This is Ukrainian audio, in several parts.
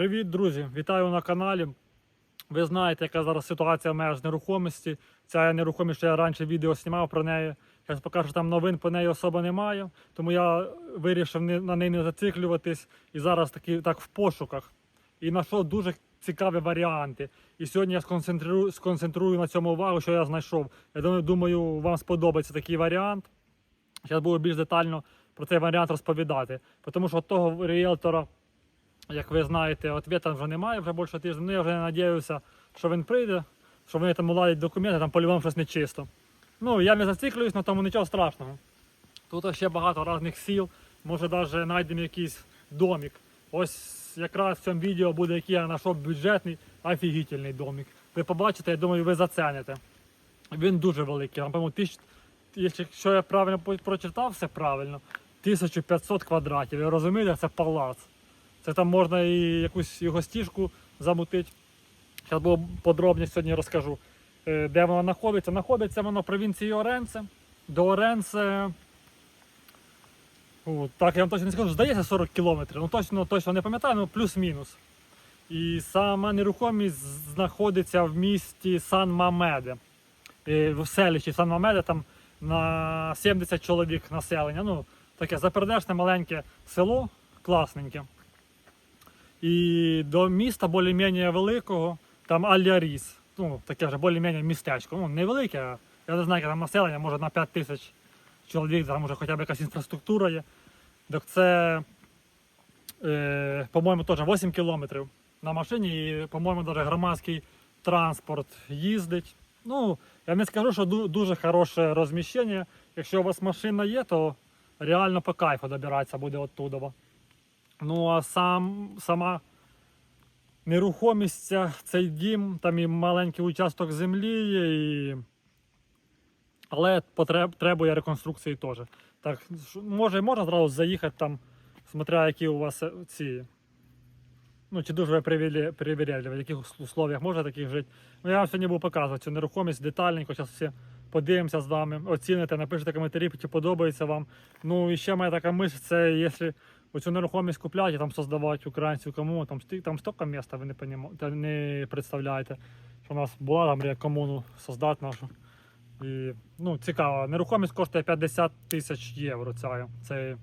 Привіт, друзі! Вітаю на каналі. Ви знаєте, яка зараз ситуація в меж нерухомості. Ця нерухомість, що я раніше відео знімав про неї. Зараз покажу, що там новин по неї особо немає. Тому я вирішив на неї не зациклюватись і зараз таки так в пошуках. І знайшов дуже цікаві варіанти. І сьогодні я сконцентрую, сконцентрую на цьому увагу, що я знайшов. Я думаю, вам сподобається такий варіант. Зараз буду більш детально про цей варіант розповідати. Тому що того ріелтора, як ви знаєте, ответа вже немає вже більше тижня. Ну я вже надіюся, що він прийде, що вони там уладять документи, там по-любому щось нечисто. Ну, я не зациклююсь, на тому нічого страшного. Тут ще багато різних сіл, може навіть знайдемо якийсь домик. Ось якраз в цьому відео буде, який я знайшов бюджетний, офігітельний домик. Ви побачите, я думаю, ви зацените. Він дуже великий. По-моєму, тисяч... якщо я правильно прочитав, все правильно. 1500 квадратів. Ви розумієте, це палац. Це там можна і якусь його стіжку замутити. Зараз було подробніше сьогодні розкажу, е, де воно знаходиться. Знаходиться воно в провінції Оренце. До Оренце. О, так, я вам точно не скажу, здається 40 кілометрів. Ну точно, точно не пам'ятаю, ну плюс-мінус. І сама нерухомість знаходиться в місті Сан Мамеде. Е, В селищі Сан Мамеде там на 70 чоловік населення. Ну, таке запердешне маленьке село, класненьке. І до міста більш-менш великого, там Аляріс. Ну, таке вже більш-менш містечко. Ну, невелике, я не знаю, яке там населення, може на 5 тисяч чоловік, там може хоча б якась інфраструктура є. Так це, е, по-моєму, теж 8 кілометрів на машині, і, по-моєму, навіть громадський транспорт їздить. Ну, я не скажу, що дуже хороше розміщення. Якщо у вас машина є, то реально по кайфу добиратися буде оттуда. Ну а сам, сама нерухомість, цей дім, там і маленький участок землі є, і... але потреб, требує реконструкції теж. Так, може, можна зразу заїхати там, смотря які у вас е, ці. Ну, чи дуже ви привередливі, в яких ус- условиях можна таких жити. Ну, я вам сьогодні буду показувати цю нерухомість детальненько. Зараз всі подивимося з вами, оціните, напишете коментарі, чи подобається вам. Ну і ще моя така мисль, це якщо оцю нерухомість купляти, там создавати українську комуну, там, там стільки міста ви не, понім- та не представляєте. Що у нас була там комуну создати нашу. І, ну, цікаво, нерухомість коштує 50 тисяч євро. Ця, цей,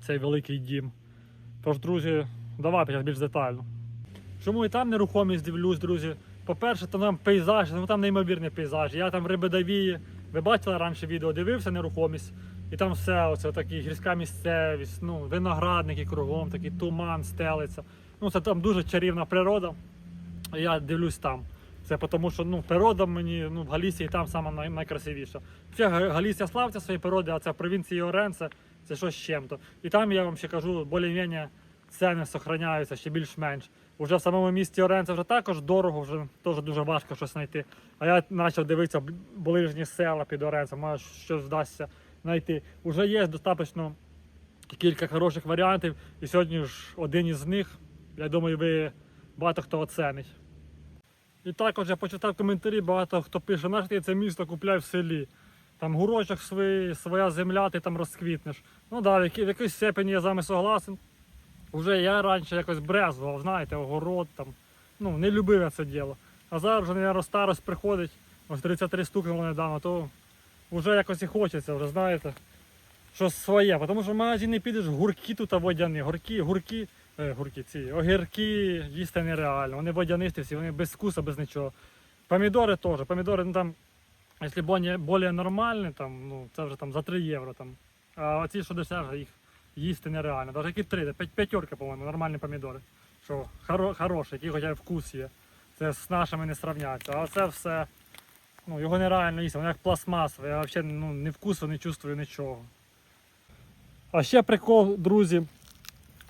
цей великий дім. Тож, друзі, давайте більш детально. Чому і там нерухомість дивлюсь, друзі? По-перше, то там пейзаж, ну там неймовірний пейзаж. Я там в Рибедавії, ви бачили раніше відео, дивився нерухомість, і там все, оце такі гірська місцевість, ну, виноградники кругом, такий туман стелиться. Ну, це там дуже чарівна природа. Я дивлюсь там. Це тому, що ну, природа мені ну, в Галісії там сама най- найкрасивіша. Взагалі, Галісія славиться своєю природою, а це в провінції Оренце, це щось з чим-то. І там я вам ще кажу, більш-менш ціни зберігаються ще більш-менш. Уже в самому місті Оренце вже також дорого, вже теж дуже важко щось знайти. А я почав дивитися бл- ближні села під Оренцем, може щось вдасться знайти. Уже є достатньо кілька хороших варіантів, і сьогодні ж один із них, я думаю, ви багато хто оценить. І також я почитав коментарі, багато хто пише, наш ти це місто купляй в селі. Там гурочок свій, своя земля, ти там розквітнеш. Ну да, в якійсь степені я з вами согласен. Уже я раніше якось брезгував, знаєте, огород там. Ну, не любив я це діло. А зараз вже, наверное, старость приходить, ось 33 стукнуло недавно, то вже якось і хочеться, вже знаєте, щось своє. Тому що в магазин не підеш, гурки тут водяні, гурки, гурки, е, гурки ці, огірки їсти нереально. Вони водянисті всі, вони без вкуса, без нічого. Помідори теж. Помідори, ну там, якщо більш нормальні, там, ну, це вже там за 3 євро. Там. А оці, що дешевше, їх їсти нереально. Навіть які 3, п'ять- п'ятерка, по-моєму, нормальні помідори. Що хоро, хороші, які хоча б вкус є. Це з нашими не сравняться. А це все, ну, його нереально їсти, воно як пластмасове, я взагалі ну, ні вкусу, не чувствую нічого. А ще прикол, друзі,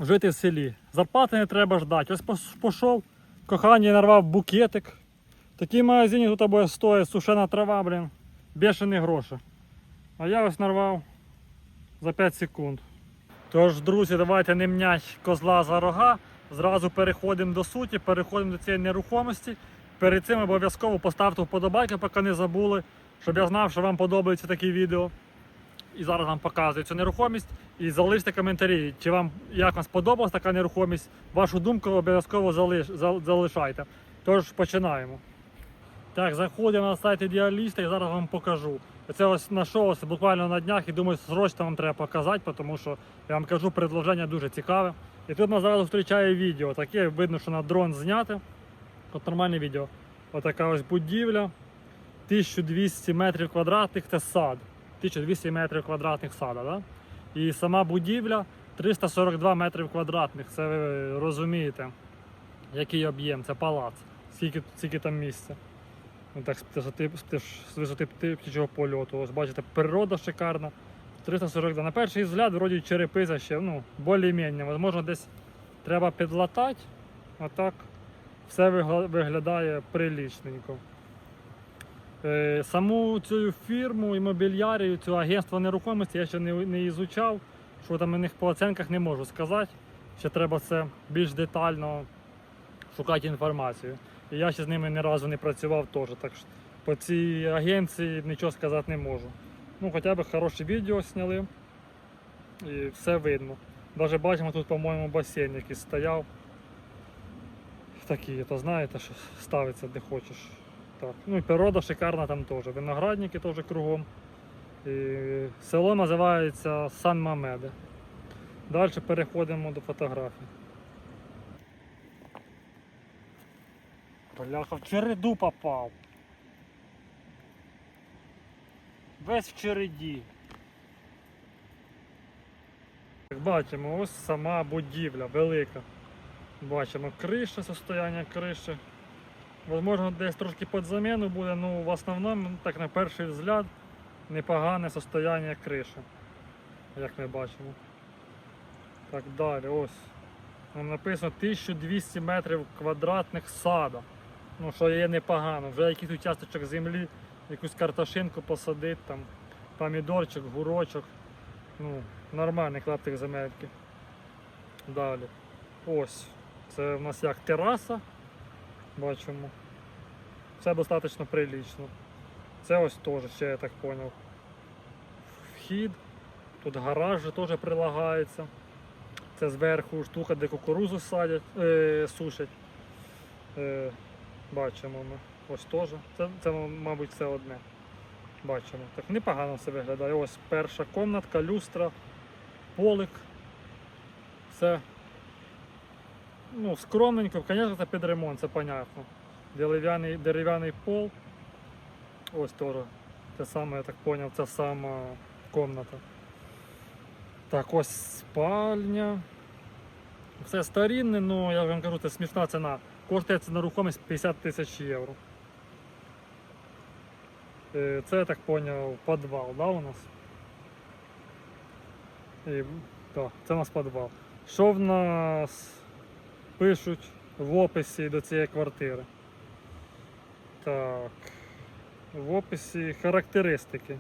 жити в селі. Зарплати не треба ждати. Ось пішов, кохання нарвав букетик. Такий магазин тут або стоїть сушена трава, блін, бешені гроші. А я ось нарвав за 5 секунд. Тож, друзі, давайте не мнять козла за рога. Зразу переходимо до суті, переходимо до цієї нерухомості. Перед цим обов'язково поставте вподобайки, поки не забули, щоб я знав, що вам подобається такі відео. і зараз вам показую цю нерухомість. І залиште коментарі, чи вам як вам сподобалась така нерухомість. Вашу думку обов'язково залиш, залишайте. Тож починаємо. Так, заходимо на сайт ідеаліста і зараз вам покажу. Це ось знайшов ось буквально на днях і думаю, срочно вам треба показати, тому що я вам кажу, предложення дуже цікаве. І тут нас зараз зустрічає відео. Таке видно, що на дрон зняте. От нормальне відео. Отака ось будівля. 1200 метрів квадратних це сад. 1200 метрів квадратних сада. Да? І сама будівля 342 метрів квадратних. Це ви розумієте, який об'єм, це палац. Скільки, скільки там місця. Ну, так, з висоти, птичого польоту. Ось бачите, природа шикарна. 342. На перший взгляд, вроді черепиця ще, ну, більш-менш. Можливо, десь треба підлатати. А так все виглядає прилічненько. Е, Саму цю фірму імобільярію, цю агентство нерухомості я ще не, не ізучав. Що там у них по оцінках не можу сказати. Ще треба це більш детально шукати інформацію. І я ще з ними ні разу не працював теж. Так що по цій агенції нічого сказати не можу. Ну, хоча б хороші відео зняли і все видно. Навіть бачимо тут, по-моєму, басейн якийсь стояв. Такі, то знаєте, що ставиться де хочеш. Так. Ну і природа шикарна там теж. Виноградники теж кругом. І село називається Сан Мамеде. Далі переходимо до фотографій. Бляха, в череду попав. Весь в череді. Як бачимо, ось сама будівля велика. Бачимо криша, состояння криші. Возможно, десь трошки під заміну буде, ну в основному, так на перший взгляд, непогане состояння криші, як ми бачимо. Так далі, ось. Там написано 1200 метрів квадратних сада. Ну, що є непогано. Вже якийсь участочок землі, якусь картошинку посадити, там, помідорчик, гурочок. Ну, нормальний клаптик земельки. Далі. Ось. Це в нас як тераса. Бачимо. Все достатньо прилічно. Це ось теж, ще я так зрозумів. Вхід. Тут гараж теж прилагається. Це зверху штука, де кукурузу садять, е, сушать. Е, бачимо ми. Ось теж. Це, це, мабуть, все одне. Бачимо. Так непогано все виглядає. Ось перша комнатка, люстра, полик. Все. Ну, скромненько, звісно, це під ремонт, це понятно. Дерев'яний, дерев'яний пол. Ось теж. Те саме, я так зрозумів, це сама комната. Так, ось спальня. Все старінне, ну я вам кажу, це смішна ціна. Коштує ця нерухомість 50 тисяч євро. Е, Це я так зрозумів, підвал, да, у нас? І, так, це у нас підвал. Що в нас пишуть в описі до цієї квартири? Так. В описі характеристики.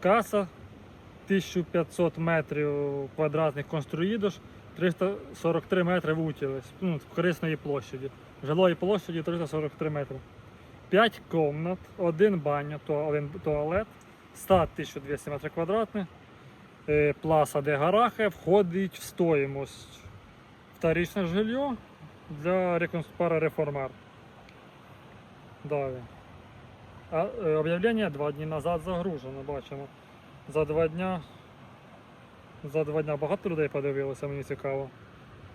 Каса 1500 метрів квадратних конструїдош, 343 метри вутілись, ну, корисної площаді. Жилої площаді 343 метри. 5 комнат, один баня, туалет, стат 1200 метрів квадратних. Е, Пласа де гарахи входить в стоїмость. Вторичне жилье для реконструкції реформар. Далі. Е, об'явлення два дні назад загружено, бачимо. За два дня. За два дня багато людей подивилося, мені цікаво.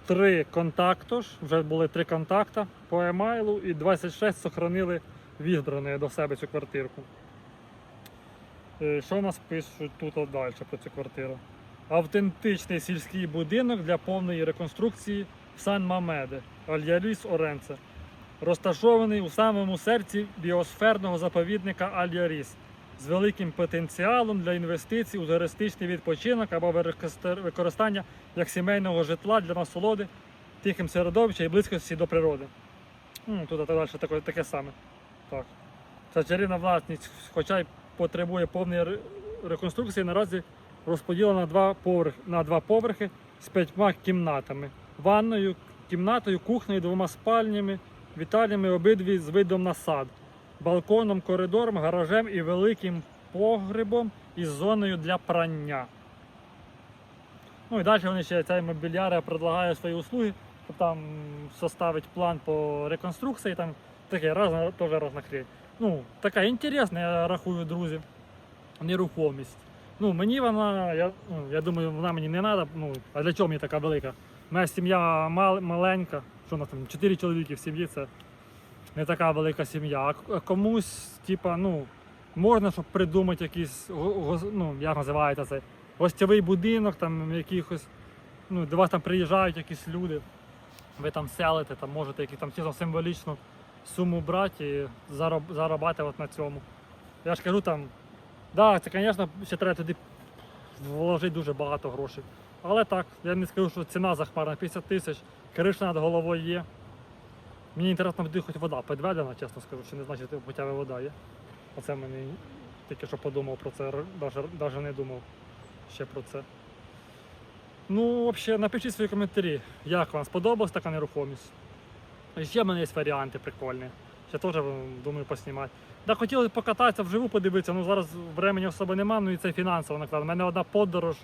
Три контакту ж, вже були три контакта по емейлу і 26 сохранили відбрані до себе цю квартирку. Е, Що нас пишуть тут далі про цю квартиру? Автентичний сільський будинок для повної реконструкції в Сан Мамеде, Альяріс Оренце, розташований у самому серці біосферного заповідника Альяріс з великим потенціалом для інвестицій у туристичний відпочинок або використання як сімейного житла для насолоди тихим середовища і близькості до природи. М, Тут далі таке, таке саме. Так. Ця чарівна власність, хоча й потребує повної реконструкції, наразі розподілена на два поверхи, на два поверхи з п'ятьма кімнатами. Ванною, кімнатою, кухнею, двома спальнями, вітальнями обидві з видом на сад, балконом, коридором, гаражем і великим погребом із зоною для прання. Ну і далі вони ще цей мобільярія предлагає свої услуги, щоб там составити план по реконструкції, там таке разна, теж хрень. Ну, така інтересна, я рахую, друзі, нерухомість. Ну, мені вона, я, ну, я думаю, вона мені не треба. Ну, а для чого мені така велика? Моя сім'я мал, маленька, що у нас там 4 чоловіки в сім'ї, це не така велика сім'я. А комусь, типа, ну, можна, щоб придумати якийсь, ну, як називається це, гостєвий будинок, там якихось, ну, до вас там приїжджають якісь люди, ви там селите, там можете якісь там чисто символічну суму брати і зароб, зарабатувати на цьому. Я ж кажу там, да, це, звісно, ще треба туди вложити дуже багато грошей. Але так, я не скажу, що ціна захмарна 50 тисяч, криша над головою є. Мені інтересно, буде хоч вода підведена, чесно скажу, що не значить, хоча б вода є. Оце мені тільки що подумав про це, навіть не думав ще про це. Ну, взагалі, напишіть свої коментарі, як вам сподобалась така нерухомість. Ще в мене є варіанти прикольні. Ще теж думаю поснімати. Да, хотілося покататися вживу, подивитися, ну зараз времени особи немає, ну і це фінансово наклад. У мене одна подорож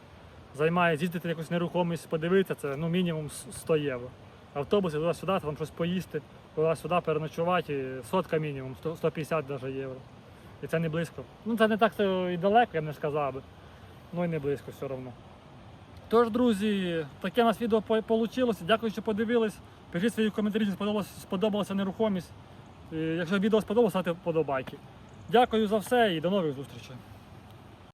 займає з'їздити якусь нерухомість, подивитися, це ну, мінімум 100 євро. Автобуси туди-сюди, там щось поїсти, туди-сюди переночувати, сотка мінімум, 100 150 навіть євро. І це не близько. Ну це не так і далеко, я б не сказав би. Ну і не близько все одно. Тож, друзі, таке у нас відео вийшло. Дякую, що подивились. Пишіть свої коментарі, чи сподобалася нерухомість. І Якщо відео сподобалося, ставте вподобайки. Дякую за все і до нових зустрічей.